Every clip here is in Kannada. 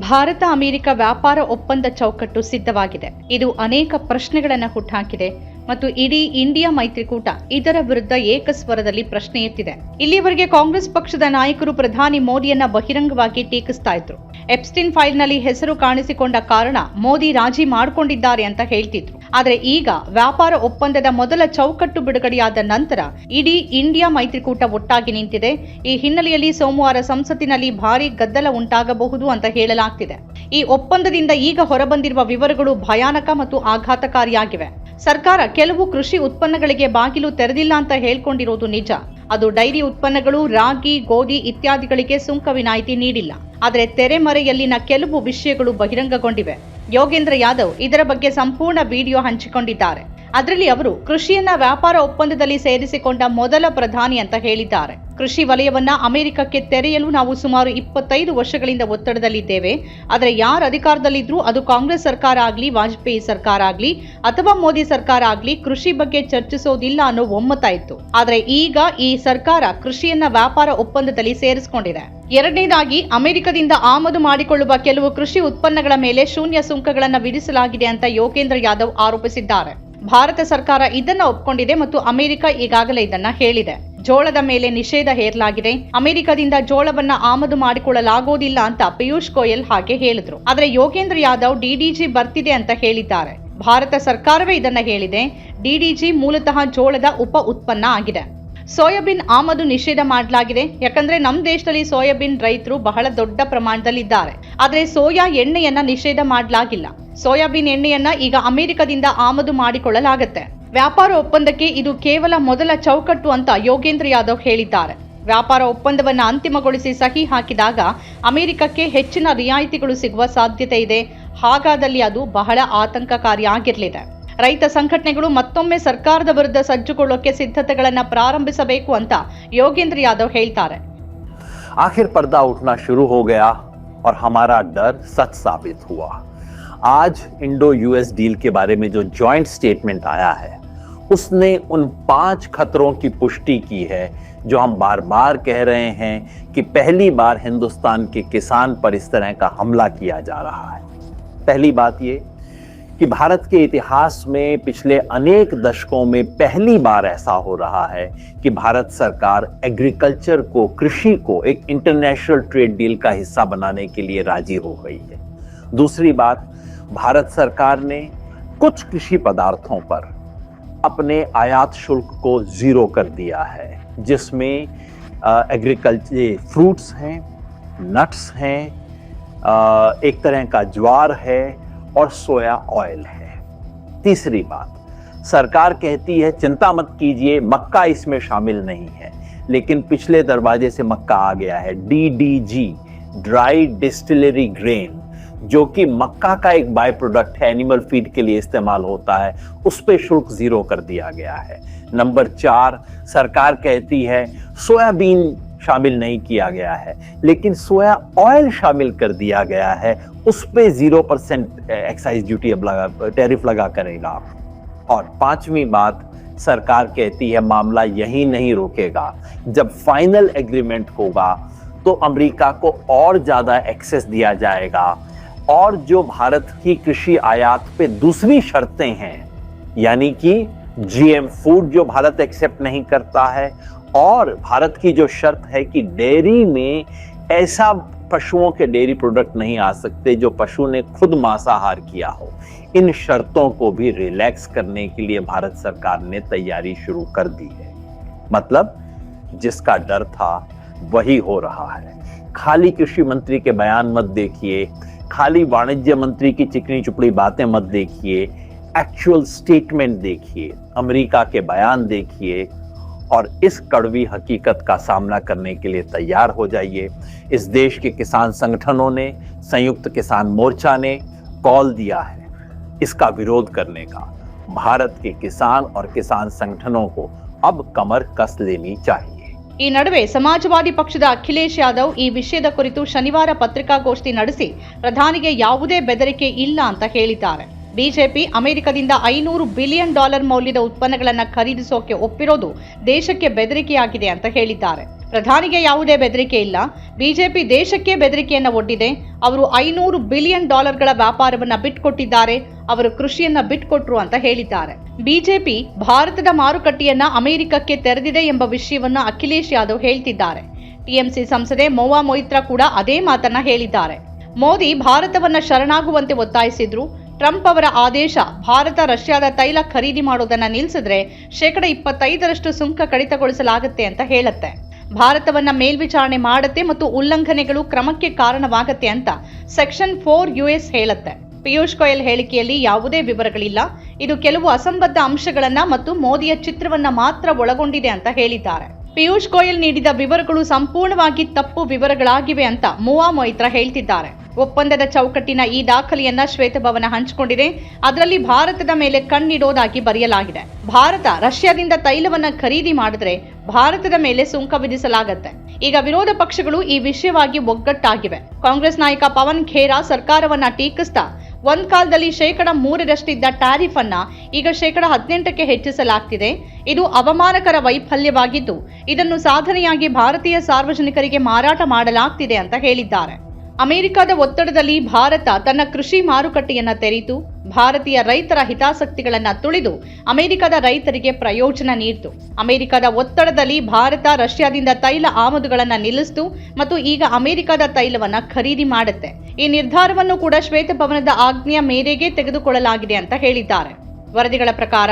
ಭಾರತ ಅಮೆರಿಕ ವ್ಯಾಪಾರ ಒಪ್ಪಂದ ಚೌಕಟ್ಟು ಸಿದ್ಧವಾಗಿದೆ. ಇದು ಅನೇಕ ಪ್ರಶ್ನೆಗಳನ್ನು ಹುಟ್ಟುಹಾಕಿದೆ ಮತ್ತು ಇಡೀ ಇಂಡಿಯಾ ಮೈತ್ರಿಕೂಟ ಇದರ ವಿರುದ್ಧ ಏಕಸ್ವರದಲ್ಲಿ ಪ್ರಶ್ನೆ ಎತ್ತಿದೆ. ಇಲ್ಲಿಯವರೆಗೆ ಕಾಂಗ್ರೆಸ್ ಪಕ್ಷದ ನಾಯಕರು ಪ್ರಧಾನಿ ಮೋದಿಯನ್ನ ಬಹಿರಂಗವಾಗಿ ಟೀಕಿಸ್ತಾ ಇದ್ರು. ಎಪ್ಸ್ಟಿನ್ ಫೈಲ್ನಲ್ಲಿ ಹೆಸರು ಕಾಣಿಸಿಕೊಂಡ ಕಾರಣ ಮೋದಿ ರಾಜಿ ಮಾಡಿಕೊಂಡಿದ್ದಾರೆ ಅಂತ ಹೇಳ್ತಿದ್ರು. ಆದರೆ ಈಗ ವ್ಯಾಪಾರ ಒಪ್ಪಂದದ ಮೊದಲ ಚೌಕಟ್ಟು ಬಿಡುಗಡೆಯಾದ ನಂತರ ಇಡೀ ಇಂಡಿಯಾ ಮೈತ್ರಿಕೂಟ ಒಟ್ಟಾಗಿ ನಿಂತಿದೆ. ಈ ಹಿನ್ನೆಲೆಯಲ್ಲಿ ಸೋಮವಾರ ಸಂಸತ್ತಿನಲ್ಲಿ ಭಾರಿ ಗದ್ದಲ ಉಂಟಾಗಬಹುದು ಅಂತ ಹೇಳಲಾಗ್ತಿದೆ. ಈ ಒಪ್ಪಂದದಿಂದ ಈಗ ಹೊರಬಂದಿರುವ ವಿವರಗಳು ಭಯಾನಕ ಮತ್ತು ಆಘಾತಕಾರಿಯಾಗಿವೆ. ಸರ್ಕಾರ ಕೆಲವು ಕೃಷಿ ಉತ್ಪನ್ನಗಳಿಗೆ ಬಾಗಿಲು ತೆರೆದಿಲ್ಲ ಅಂತ ಹೇಳ್ಕೊಂಡಿರೋದು ನಿಜ. ಅದು ಡೈರಿ ಉತ್ಪನ್ನಗಳು, ರಾಗಿ, ಗೋಧಿ ಇತ್ಯಾದಿಗಳಿಗೆ ಸುಂಕ ವಿನಾಯಿತಿ ನೀಡಿಲ್ಲ. ಆದರೆ ತೆರೆಮರೆಯಲ್ಲಿನ ಕೆಲವು ವಿಷಯಗಳು ಬಹಿರಂಗಗೊಂಡಿವೆ. ಯೋಗೇಂದ್ರ ಯಾದವ್ ಇದರ ಬಗ್ಗೆ ಸಂಪೂರ್ಣ ವಿಡಿಯೋ ಹಂಚಿಕೊಂಡಿದ್ದಾರೆ. ಅದರಲ್ಲಿ ಅವರು ಕೃಷಿಯನ್ನ ವ್ಯಾಪಾರ ಒಪ್ಪಂದದಲ್ಲಿ ಸೇರಿಸಿಕೊಂಡ ಮೊದಲ ಪ್ರಧಾನಿ ಅಂತ ಹೇಳಿದ್ದಾರೆ. ಕೃಷಿ ವಲಯವನ್ನ ಅಮೆರಿಕಕ್ಕೆ ತೆರೆಯಲು ನಾವು ಸುಮಾರು ಇಪ್ಪತ್ತೈದು ವರ್ಷಗಳಿಂದ ಒತ್ತಡದಲ್ಲಿದ್ದೇವೆ. ಆದರೆ ಯಾರು ಅಧಿಕಾರದಲ್ಲಿದ್ದರೂ ಅದು ಕಾಂಗ್ರೆಸ್ ಸರ್ಕಾರ ಆಗಲಿ, ವಾಜಪೇಯಿ ಸರ್ಕಾರ ಆಗಲಿ, ಅಥವಾ ಮೋದಿ ಸರ್ಕಾರ ಆಗಲಿ ಕೃಷಿ ಬಗ್ಗೆ ಚರ್ಚಿಸೋದಿಲ್ಲ ಅನ್ನೋ ಒಮ್ಮತ ಇತ್ತು. ಆದರೆ ಈಗ ಈ ಸರ್ಕಾರ ಕೃಷಿಯನ್ನ ವ್ಯಾಪಾರ ಒಪ್ಪಂದದಲ್ಲಿ ಸೇರಿಸಿಕೊಂಡಿದೆ. ಎರಡನೇದಾಗಿ ಅಮೆರಿಕದಿಂದ ಆಮದು ಮಾಡಿಕೊಳ್ಳುವ ಕೆಲವು ಕೃಷಿ ಉತ್ಪನ್ನಗಳ ಮೇಲೆ ಶೂನ್ಯ ಸುಂಕಗಳನ್ನು ವಿಧಿಸಲಾಗಿದೆ ಅಂತ ಯೋಗೇಂದ್ರ ಯಾದವ್ ಆರೋಪಿಸಿದ್ದಾರೆ. ಭಾರತ ಸರ್ಕಾರ ಇದನ್ನ ಒಪ್ಕೊಂಡಿದೆ ಮತ್ತು ಅಮೆರಿಕ ಈಗಾಗಲೇ ಇದನ್ನ ಹೇಳಿದೆ. ಜೋಳದ ಮೇಲೆ ನಿಷೇಧ ಹೇರಲಾಗಿದೆ. ಅಮೆರಿಕದಿಂದ ಜೋಳವನ್ನ ಆಮದು ಮಾಡಿಕೊಳ್ಳಲಾಗೋದಿಲ್ಲ ಅಂತ ಪಿಯೂಷ್ ಗೋಯಲ್ ಹಾಗೆ ಹೇಳಿದ್ರು. ಆದರೆ ಯೋಗೇಂದ್ರ ಯಾದವ್ ಡಿಡಿಜಿ ಬರ್ತಿದೆ ಅಂತ ಹೇಳಿದ್ದಾರೆ. ಭಾರತ ಸರ್ಕಾರವೇ ಇದನ್ನ ಹೇಳಿದೆ. ಡಿಡಿಜಿ ಮೂಲತಃ ಜೋಳದ ಉಪ ಉತ್ಪನ್ನ ಆಗಿದೆ. ಸೋಯಾಬೀನ್ ಆಮದು ನಿಷೇಧ ಮಾಡಲಾಗಿದೆ. ಯಾಕಂದ್ರೆ ನಮ್ಮ ದೇಶದಲ್ಲಿ ಸೋಯಾಬೀನ್ ರೈತರು ಬಹಳ ದೊಡ್ಡ ಪ್ರಮಾಣದಲ್ಲಿ ಇದ್ದಾರೆ ಆದರೆ ಸೋಯಾ ಎಣ್ಣೆಯನ್ನ ನಿಷೇಧ ಮಾಡಲಾಗಿಲ್ಲ. ಸೋಯಾಬೀನ್ ಎಣ್ಣೆಯನ್ನ ಈಗ ಅಮೆರಿಕದಿಂದ ಆಮದು ಮಾಡಿಕೊಳ್ಳಲಾಗುತ್ತೆ. ವ್ಯಾಪಾರ ಒಪ್ಪಂದಕ್ಕೆ ಇದು ಕೇವಲ ಮೊದಲ ಚೌಕಟ್ಟು ಅಂತ ಯೋಗೇಂದ್ರ ಯಾದವ್ ಹೇಳಿದ್ದಾರೆ ವ್ಯಾಪಾರ ಒಪ್ಪಂದವನ್ನು ಅಂತಿಮಗೊಳಿಸಿ ಸಹಿ ಹಾಕಿದಾಗ ಅಮೆರಿಕಕ್ಕೆ ಹೆಚ್ಚಿನ ರಿಯಾಯಿತಿಗಳು ಸಿಗುವ ಸಾಧ್ಯತೆ ಇದೆ ಹಾಗಾದಲ್ಲಿ ಅದು ಬಹಳ ಆತಂಕಕಾರಿಯಾಗಿರಲಿದೆ ರೈತ ಸಂಘಟನೆಗಳು ಮತ್ತೊಮ್ಮೆ ಸರ್ಕಾರದ ವಿರುದ್ಧ ಸಜ್ಜುಗೊಳ್ಳೋಕೆ ಸಿದ್ಧತೆಗಳನ್ನ ಪ್ರಾರಂಭಿಸಬೇಕು ಅಂತ ಯೋಗೇಂದ್ರ ಯಾದವ್ ಹೇಳ್ತಾರೆ आखिर पर्दा उठना शुरू हो गया और हमारा डर सच साबित हुआ आज इंडो यूएस डील के बारे में जो जॉइंट स्टेटमेंट आया है, उसने उन पाँच खतरों की पुष्टि की है, जो हम बार बार कह रहे हैं कि पहली बार हिंदुस्तान के किसान पर इस तरह का हमला किया जा रहा है। पहली बात ये कि भारत के इतिहास में पिछले अनेक दशकों में पहली बार ऐसा हो रहा है कि भारत सरकार एग्रीकल्चर को, कृषि को एक इंटरनेशनल ट्रेड डील का हिस्सा बनाने के लिए राज़ी हो गई है। दूसरी बात भारत सरकार ने कुछ कृषि पदार्थों पर अपने आयात शुल्क को ज़ीरो कर दिया है, जिसमें एग्रीकल्चर फ्रूट्स हैं नट्स हैं एक तरह का ज्वार है और सोया ऑयल है। तीसरी बात, सरकार कहती है, चिंता मत कीजिए, मक्का इसमें शामिल नहीं है, लेकिन पिछले दरवाजे से मक्का आ गया है। डीडीजी ड्राई डिस्टिलरी ग्रेन जो कि मक्का का एक बाय प्रोडक्ट है एनिमल फ़ीड के लिए इस्तेमाल होता है, उस पर शुल्क ज़ीरो कर दिया गया है। नंबर चार, सरकार कहती है सोयाबीन शामिल नहीं किया गया है, लेकिन सोया ऑयल शामिल कर दिया गया है, उस पर ज़ीरो परसेंट एक्साइज ड्यूटी अब लगा टैरिफ लगा करेगा। और पांचवी बात, सरकार कहती है मामला यही नहीं रोकेगा। जब फाइनल एग्रीमेंट होगा तो अमेरिका को और ज़्यादा एक्सेस दिया जाएगा। और जो भारत की कृषि आयात पे दूसरी शर्तें हैं, यानी कि जीएम फ़ूड जो भारत एक्सेप्ट नहीं करता है और भारत की जो शर्त है कि डेयरी में ऐसा पशुओं के डेयरी प्रोडक्ट नहीं आ सकते जो पशु ने खुद मांसाहार किया हो। इन शर्तों को भी रिलैक्स करने के लिए भारत सरकार ने तैयारी शुरू कर दी है। मतलब जिसका डर था, वही हो रहा है। खाली कृषि मंत्री के बयान मत देखिए। खाली वाणिज्य मंत्री की चिकनी चुपड़ी बातें मत देखिए एक्चुअल स्टेटमेंट देखिए, अमेरिका के बयान देखिए, और इस कड़वी हकीकत का सामना करने के लिए तैयार हो जाइए। इस देश के किसान संगठनों ने, संयुक्त किसान मोर्चा ने कॉल दिया है इसका विरोध करने का। भारत के किसान और किसान संगठनों को अब कमर कस लेनी चाहिए। ಈ ನಡುವೆ ಸಮಾಜವಾದಿ ಪಕ್ಷದ ಅಖಿಲೇಶ್ ಯಾದವ್ ಈ ವಿಷಯದ ಕುರಿತು ಶನಿವಾರ ಪತ್ರಿಕಾಗೋಷ್ಠಿ ನಡೆಸಿ ಪ್ರಧಾನಿಗೆ ಯಾವುದೇ ಬೆದರಿಕೆ ಇಲ್ಲ ಅಂತ ಹೇಳಿದ್ದಾರೆ. ಬಿಜೆಪಿ ಅಮೆರಿಕದಿಂದ ಐನೂರು ಬಿಲಿಯನ್ ಡಾಲರ್ ಮೌಲ್ಯದ ಉತ್ಪನ್ನಗಳನ್ನು ಖರೀದಿಸೋಕೆ ಒಪ್ಪಿರೋದು ದೇಶಕ್ಕೆ ಬೆದರಿಕೆಯಾಗಿದೆ ಅಂತ ಹೇಳಿದ್ದಾರೆ. ಪ್ರಧಾನಿಗೆ ಯಾವುದೇ ಬೆದರಿಕೆ ಇಲ್ಲ. ಬಿಜೆಪಿ ದೇಶಕ್ಕೆ ಬೆದರಿಕೆಯನ್ನು ಒಡ್ಡಿದೆ. ಅವರು ಐನೂರು ಬಿಲಿಯನ್ ಡಾಲರ್ಗಳ ವ್ಯಾಪಾರವನ್ನ ಬಿಟ್ಕೊಟ್ಟಿದ್ದಾರೆ. ಅವರು ಕೃಷಿಯನ್ನ ಬಿಟ್ಕೊಟ್ರು ಅಂತ ಹೇಳಿದ್ದಾರೆ. ಬಿಜೆಪಿ ಭಾರತದ ಮಾರುಕಟ್ಟೆಯನ್ನ ಅಮೆರಿಕಕ್ಕೆ ತೆರೆದಿದೆ ಎಂಬ ವಿಷಯವನ್ನ ಅಖಿಲೇಶ್ ಯಾದವ್ ಹೇಳ್ತಿದ್ದಾರೆ. ಟಿಎಂಸಿ ಸಂಸದೆ ಮೋವಾ ಮೊಯಿತ್ರಾ ಕೂಡ ಅದೇ ಮಾತನ್ನ ಹೇಳಿದ್ದಾರೆ. ಮೋದಿ ಭಾರತವನ್ನ ಶರಣಾಗುವಂತೆ ಒತ್ತಾಯಿಸಿದ್ರು. ಟ್ರಂಪ್ ಅವರ ಆದೇಶ ಭಾರತ ರಷ್ಯಾದ ತೈಲ ಖರೀದಿ ಮಾಡೋದನ್ನ ನಿಲ್ಲಿಸಿದ್ರೆ ಶೇಕಡ ಇಪ್ಪತ್ತೈದರಷ್ಟು ಸುಂಕ ಕಡಿತಗೊಳಿಸಲಾಗುತ್ತೆ ಅಂತ ಹೇಳುತ್ತೆ. ಭಾರತವನ್ನ ಮೇಲ್ವಿಚಾರಣೆ ಮಾಡುತ್ತೆ ಮತ್ತು ಉಲ್ಲಂಘನೆಗಳು ಕ್ರಮಕ್ಕೆ ಕಾರಣವಾಗತ್ತೆ ಅಂತ ಸೆಕ್ಷನ್ ಫೋರ್ ಯುಎಸ್ ಹೇಳುತ್ತೆ. ಪಿಯೂಷ್ ಗೋಯಲ್ ಹೇಳಿಕೆಯಲ್ಲಿ ಯಾವುದೇ ವಿವರಗಳಿಲ್ಲ. ಇದು ಕೆಲವು ಅಸಂಬದ್ಧ ಅಂಶಗಳನ್ನ ಮತ್ತು ಮೋದಿಯ ಚಿತ್ರವನ್ನ ಮಾತ್ರ ಒಳಗೊಂಡಿದೆ ಅಂತ ಹೇಳಿದ್ದಾರೆ. ಪಿಯೂಷ್ ಗೋಯಲ್ ನೀಡಿದ ವಿವರಗಳು ಸಂಪೂರ್ಣವಾಗಿ ತಪ್ಪು ವಿವರಗಳಾಗಿವೆ ಅಂತ ಮುವಾ ಮೊಯಿತ್ರಾ ಹೇಳ್ತಿದ್ದಾರೆ. ಒಪ್ಪಂದದ ಚೌಕಟ್ಟಿನ ಈ ದಾಖಲೆಯನ್ನ ಶ್ವೇತಭವನ ಹಂಚಿಕೊಂಡಿದೆ. ಅದರಲ್ಲಿ ಭಾರತದ ಮೇಲೆ ಕಣ್ಣಿಡೋದಾಗಿ ಬರೆಯಲಾಗಿದೆ. ಭಾರತ ರಷ್ಯಾದಿಂದ ತೈಲವನ್ನ ಖರೀದಿ ಮಾಡಿದ್ರೆ ಭಾರತದ ಮೇಲೆ ಸುಂಕ ವಿಧಿಸಲಾಗತ್ತೆ. ಈಗ ವಿರೋಧ ಪಕ್ಷಗಳು ಈ ವಿಷಯವಾಗಿ ಒಗ್ಗಟ್ಟಾಗಿವೆ. ಕಾಂಗ್ರೆಸ್ ನಾಯಕ ಪವನ್ ಖೇರಾ ಸರ್ಕಾರವನ್ನ ಟೀಕಿಸ್ತಾ, ಒಂದ್ ಕಾಲದಲ್ಲಿ ಶೇಕಡ ಮೂರರಷ್ಟಿದ್ದ ಟ್ಯಾರಿಫ್ ಅನ್ನ ಈಗ ಶೇಕಡ ಹದಿನೆಂಟಕ್ಕೆ ಹೆಚ್ಚಿಸಲಾಗ್ತಿದೆ. ಇದು ಅವಮಾನಕರ ವೈಫಲ್ಯವಾಗಿದ್ದು, ಇದನ್ನು ಸಾಧನೆಯಾಗಿ ಭಾರತೀಯ ಸಾರ್ವಜನಿಕರಿಗೆ ಮಾರಾಟ ಮಾಡಲಾಗ್ತಿದೆ ಅಂತ ಹೇಳಿದ್ದಾರೆ. ಅಮೆರಿಕದ ಒತ್ತಡದಲ್ಲಿ ಭಾರತ ತನ್ನ ಕೃಷಿ ಮಾರುಕಟ್ಟೆಯನ್ನು ತೆರೆಯಿತು. ಭಾರತೀಯ ರೈತರ ಹಿತಾಸಕ್ತಿಗಳನ್ನು ತುಳಿದು ಅಮೆರಿಕದ ರೈತರಿಗೆ ಪ್ರಯೋಜನ ನೀಡಿತು. ಅಮೆರಿಕದ ಒತ್ತಡದಲ್ಲಿ ಭಾರತ ರಷ್ಯಾದಿಂದ ತೈಲ ಆಮದುಗಳನ್ನು ನಿಲ್ಲಿಸಿತು ಮತ್ತು ಈಗ ಅಮೆರಿಕದ ತೈಲವನ್ನ ಖರೀದಿ ಮಾಡುತ್ತೆ. ಈ ನಿರ್ಧಾರವನ್ನು ಕೂಡ ಶ್ವೇತಭವನದ ಆಜ್ಞೆಯ ಮೇರೆಗೆ ತೆಗೆದುಕೊಳ್ಳಲಾಗಿದೆ ಅಂತ ಹೇಳಿದ್ದಾರೆ. ವರದಿಗಳ ಪ್ರಕಾರ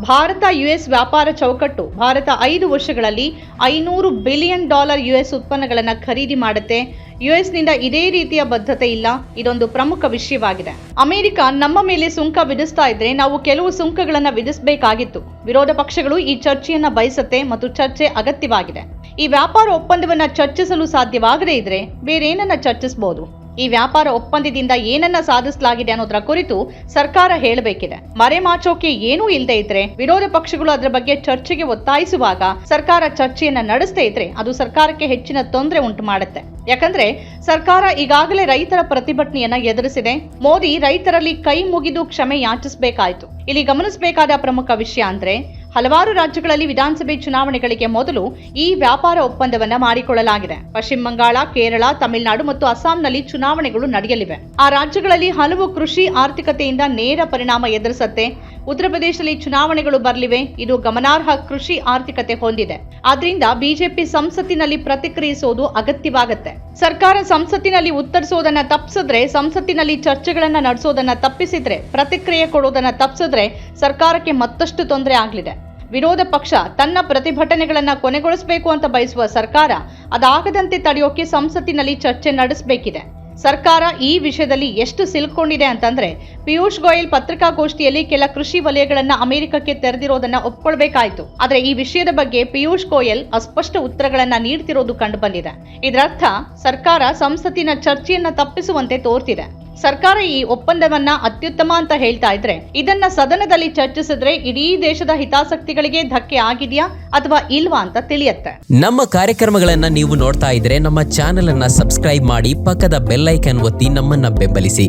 ಭಾರತ ಯುಎಸ್ ವ್ಯಾಪಾರ ಚೌಕಟ್ಟು ಭಾರತ ಐದು ವರ್ಷಗಳಲ್ಲಿ ಐನೂರು ಬಿಲಿಯನ್ ಡಾಲರ್ ಯುಎಸ್ ಉತ್ಪನ್ನಗಳನ್ನು ಖರೀದಿ ಮಾಡುತ್ತೆ. ಯುಎಸ್ನಿಂದ ಇದೇ ರೀತಿಯ ಬದ್ಧತೆ ಇಲ್ಲ. ಇದೊಂದು ಪ್ರಮುಖ ವಿಷಯವಾಗಿದೆ. ಅಮೆರಿಕ ನಮ್ಮ ಮೇಲೆ ಸುಂಕ ವಿಧಿಸ್ತಾ ಇದ್ರೆ ನಾವು ಕೆಲವು ಸುಂಕಗಳನ್ನು ವಿಧಿಸಬೇಕಾಗಿತ್ತು. ವಿರೋಧ ಪಕ್ಷಗಳು ಈ ಚರ್ಚೆಯನ್ನು ಬಯಸುತ್ತೆ ಮತ್ತು ಚರ್ಚೆ ಅಗತ್ಯವಾಗಿದೆ. ಈ ವ್ಯಾಪಾರ ಒಪ್ಪಂದವನ್ನು ಚರ್ಚಿಸಲು ಸಾಧ್ಯವಾಗದೇ ಇದ್ರೆ ಬೇರೇನನ್ನ ಚರ್ಚಿಸಬಹುದು ಈ ವ್ಯಾಪಾರ ಒಪ್ಪಂದದಿಂದ ಏನನ್ನ ಸಾಧಿಸಲಾಗಿದೆ ಅನ್ನೋದರ ಕುರಿತು ಸರ್ಕಾರ ಹೇಳಬೇಕಿದೆ. ಮರೆಮಾಚೋಕೆ ಏನೂ ಇಲ್ಲದೆ ಇದ್ರೆ, ವಿರೋಧ ಪಕ್ಷಗಳು ಅದರ ಬಗ್ಗೆ ಚರ್ಚೆಗೆ ಒತ್ತಾಯಿಸುವಾಗ ಸರ್ಕಾರ ಚರ್ಚೆಯನ್ನ ನಡೆಸದೇ ಇದ್ರೆ ಅದು ಸರ್ಕಾರಕ್ಕೆ ಹೆಚ್ಚಿನ ತೊಂದರೆ ಉಂಟು ಮಾಡುತ್ತೆ. ಯಾಕಂದ್ರೆ ಸರ್ಕಾರ ಈಗಾಗಲೇ ರೈತರ ಪ್ರತಿಭಟನೆಯನ್ನ ಎದುರಿಸಿದೆ. ಮೋದಿ ರೈತರಲ್ಲಿ ಕೈ ಮುಗಿದು ಕ್ಷಮೆ ಯಾಚಿಸಬೇಕಾಯಿತು. ಇಲ್ಲಿ ಗಮನಿಸಬೇಕಾದ ಪ್ರಮುಖ ವಿಷಯ ಅಂದ್ರೆ ಹಲವಾರು ರಾಜ್ಯಗಳಲ್ಲಿ ವಿಧಾನಸಭೆ ಚುನಾವಣೆಗಳಿಗೆ ಮೊದಲು ಈ ವ್ಯಾಪಾರ ಒಪ್ಪಂದವನ್ನು ಮಾಡಿಕೊಳ್ಳಲಾಗಿದೆ. ಪಶ್ಚಿಮ ಬಂಗಾಳ, ಕೇರಳ, ತಮಿಳುನಾಡು ಮತ್ತು ಅಸ್ಸಾಂನಲ್ಲಿ ಚುನಾವಣೆಗಳು ನಡೆಯಲಿವೆ. ಆ ರಾಜ್ಯಗಳಲ್ಲಿ ಹಲವು ಕೃಷಿ ಆರ್ಥಿಕತೆಯಿಂದ ನೇರ ಪರಿಣಾಮ ಎದುರಿಸತ್ತೆ. ಉತ್ತರ ಪ್ರದೇಶದಲ್ಲಿ ಚುನಾವಣೆಗಳು ಬರಲಿವೆ. ಇದು ಗಮನಾರ್ಹ ಕೃಷಿ ಆರ್ಥಿಕತೆ ಹೊಂದಿದೆ. ಆದ್ರಿಂದ ಬಿಜೆಪಿ ಸಂಸತ್ತಿನಲ್ಲಿ ಪ್ರತಿಕ್ರಿಯಿಸೋದು ಅಗತ್ಯವಾಗುತ್ತೆ. ಸರ್ಕಾರ ಸಂಸತ್ತಿನಲ್ಲಿ ಉತ್ತರಿಸೋದನ್ನ ತಪ್ಪಿಸಿದ್ರೆ, ಸಂಸತ್ತಿನಲ್ಲಿ ಚರ್ಚೆಗಳನ್ನ ನಡೆಸೋದನ್ನ ತಪ್ಪಿಸಿದ್ರೆ, ಪ್ರತಿಕ್ರಿಯೆ ಕೊಡೋದನ್ನ ತಪ್ಪಿಸಿದ್ರೆ ಸರ್ಕಾರಕ್ಕೆ ಮತ್ತಷ್ಟು ತೊಂದರೆ ಆಗಲಿದೆ. ವಿರೋಧ ಪಕ್ಷ ತನ್ನ ಪ್ರತಿಭಟನೆಗಳನ್ನು ಕೊನೆಗೊಳಿಸಬೇಕು ಅಂತ ಬಯಸುವ ಸರ್ಕಾರ ಅದಾಗದಂತೆ ತಡೆಯೋಕೆ ಸಂಸತ್ತಿನಲ್ಲಿ ಚರ್ಚೆ ನಡೆಸಬೇಕಿದೆ. ಸರ್ಕಾರ ಈ ವಿಷಯದಲ್ಲಿ ಎಷ್ಟು ಸಿಲುಕೊಂಡಿದೆ ಅಂತಂದ್ರೆ ಪಿಯೂಷ್ ಗೋಯಲ್ ಪತ್ರಿಕಾಗೋಷ್ಠಿಯಲ್ಲಿ ಕೆಲ ಕೃಷಿ ವಲಯಗಳನ್ನ ಅಮೆರಿಕಕ್ಕೆ ತೆರೆದಿರೋದನ್ನ ಒಪ್ಕೊಳ್ಬೇಕಾಯ್ತು. ಆದ್ರೆ ಈ ವಿಷಯದ ಬಗ್ಗೆ ಪಿಯೂಷ್ ಗೋಯಲ್ ಅಸ್ಪಷ್ಟ ಉತ್ತರಗಳನ್ನ ನೀಡ್ತಿರೋದು ಕಂಡುಬಂದಿದೆ ಇದರರ್ಥ ಸರ್ಕಾರ ಸಂಸತ್ತಿನ ಚರ್ಚೆಯನ್ನ ತಪ್ಪಿಸುವಂತೆ ತೋರ್ತಿದೆ. ಸರ್ಕಾರ ಈ ಒಪ್ಪಂದವನ್ನ ಅತ್ಯುತ್ತಮ ಅಂತ ಹೇಳ್ತಾ ಇದ್ರೆ, ಇದನ್ನ ಸದನದಲ್ಲಿ ಚರ್ಚಿಸಿದ್ರೆ ಇಡೀ ದೇಶದ ಹಿತಾಸಕ್ತಿಗಳಿಗೆ ಧಕ್ಕೆ ಆಗಿದೆಯಾ ಅಥವಾ ಇಲ್ವಾ ಅಂತ ತಿಳಿಯತ್ತೆ. ನಮ್ಮ ಕಾರ್ಯಕ್ರಮಗಳನ್ನ ನೀವು ನೋಡ್ತಾ ಇದ್ರೆ ನಮ್ಮ ಚಾನೆಲ್ ಅನ್ನ ಸಬ್ಸ್ಕ್ರೈಬ್ ಮಾಡಿ ಪಕ್ಕದ ಬೆಲ್ ಐಕನ್ ಒತ್ತಿ ನಮ್ಮನ್ನ ಬೆಂಬಲಿಸಿ.